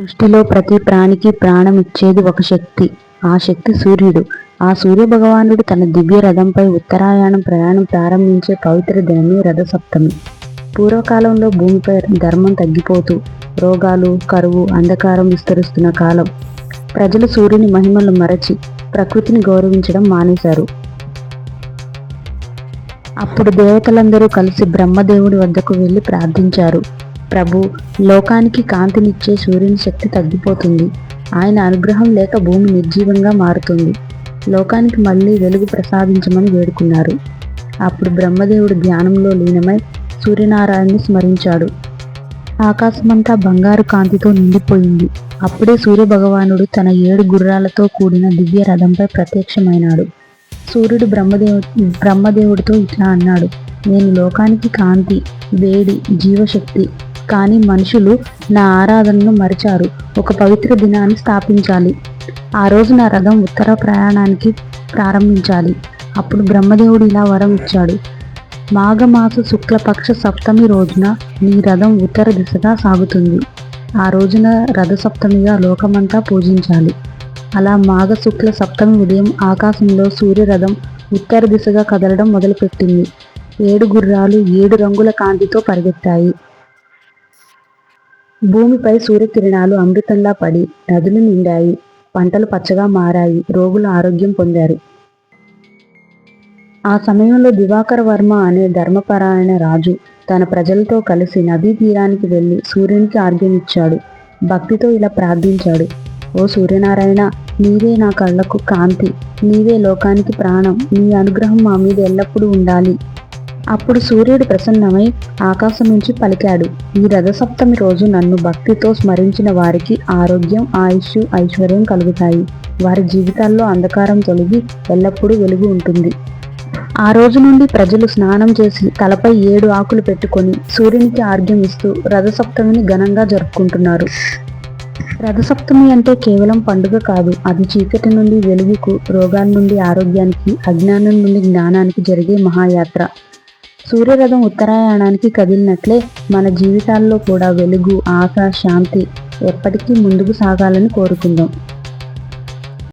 సృష్టిలో ప్రతి ప్రాణికి ప్రాణం ఇచ్చేది ఒక శక్తి. ఆ శక్తి సూర్యుడు. ఆ సూర్య భగవానుడు తన దివ్య రథంపై ఉత్తరాయణం ప్రయాణం ప్రారంభించే పవిత్ర దినమే రథసప్తమి. పూర్వకాలంలో భూమిపై ధర్మం తగ్గిపోతూ రోగాలు కరువు అంధకారం విస్తరిస్తున్న కాలం. ప్రజలు సూర్యుని మహిమలు మరచి ప్రకృతిని గౌరవించడం మానేశారు. అప్పుడు దేవతలందరూ కలిసి బ్రహ్మదేవుడి వద్దకు వెళ్ళి ప్రార్థించారు. ప్రభు లోకానికి కాంతినిచ్చే సూర్యుని శక్తి తగ్గిపోతుంది. ఆయన అనుగ్రహం లేక భూమి నిర్జీవంగా మారుతుంది. లోకానికి మళ్ళీ వెలుగు ప్రసాదించమని వేడుకున్నారు. అప్పుడు బ్రహ్మదేవుడు ధ్యానంలో లీనమై సూర్యనారాయణని స్మరించాడు. ఆకాశమంతా బంగారు కాంతితో నిండిపోయింది. అప్పుడే సూర్యభగవానుడు తన ఏడు గుర్రాలతో కూడిన దివ్య రథంపై ప్రత్యక్షమైనాడు. సూర్యుడు బ్రహ్మదేవు బ్రహ్మదేవుడితో ఇట్లా అన్నాడు నేను లోకానికి కాంతి వేడి జీవశక్తి కానీ మనుషులు నా ఆరాధనను మరిచారు. ఒక పవిత్ర దినాన్ని స్థాపించాలి. ఆ రోజు నా రథం ఉత్తర ప్రయాణానికి ప్రారంభించాలి. అప్పుడు బ్రహ్మదేవుడు ఇలా వరం ఇచ్చాడు. మాఘమాస శుక్లపక్ష సప్తమి రోజున నీ రథం ఉత్తర దిశగా సాగుతుంది. ఆ రోజున రథ సప్తమిగా లోకమంతా పూజించాలి. అలా మాఘ శుక్ల సప్తమి ఉదయం ఆకాశంలో సూర్యరథం ఉత్తర దిశగా కదలడం మొదలుపెట్టింది. ఏడు గుర్రాలు ఏడు రంగుల కాంతితో పరిగెత్తాయి. భూమిపై సూర్యకిరణాలు అమృతంలా పడి నదులు నిండాయి పంటలు పచ్చగా మారాయి రోగులు ఆరోగ్యం పొందారు. ఆ సమయంలో దివాకర వర్మ అనే ధర్మపరాయణ రాజు తన ప్రజలతో కలిసి నదీ తీరానికి వెళ్ళి సూర్యునికి ఆర్గ్యం ఇచ్చాడు భక్తితో ఇలా ప్రార్థించాడు. ఓ సూర్యనారాయణ నీవే నా కళ్ళకు కాంతి నీవే లోకానికి ప్రాణం నీ అనుగ్రహం మా మీద ఎల్లప్పుడూ ఉండాలి. అప్పుడు సూర్యుడు ప్రసన్నమై ఆకాశం నుంచి పలికాడు. ఈ రథసప్తమి రోజు నన్ను భక్తితో స్మరించిన వారికి ఆరోగ్యం ఆయుష్ ఐశ్వర్యం కలుగుతాయి. వారి జీవితాల్లో అంధకారం తొలగి ఎల్లప్పుడూ వెలుగు ఉంటుంది. ఆ రోజు నుండి ప్రజలు స్నానం చేసి తలపై ఏడు ఆకులు పెట్టుకొని సూర్యునికి ఆర్ఘ్యం ఇస్తూ రథసప్తమిని ఘనంగా జరుపుకుంటున్నారు. రథసప్తమి అంటే కేవలం పండుగ కాదు అది చీకటి నుండి వెలుగుకు రోగాల నుండి ఆరోగ్యానికి అజ్ఞానం నుండి జ్ఞానానికి జరిగే మహాయాత్ర. సూర్యరథం ఉత్తరాయణానికి కదిలినట్లే మన జీవితాల్లో కూడా వెలుగు ఆశ శాంతి ఎప్పటికీ ముందుకు సాగాలని కోరుకుందాం.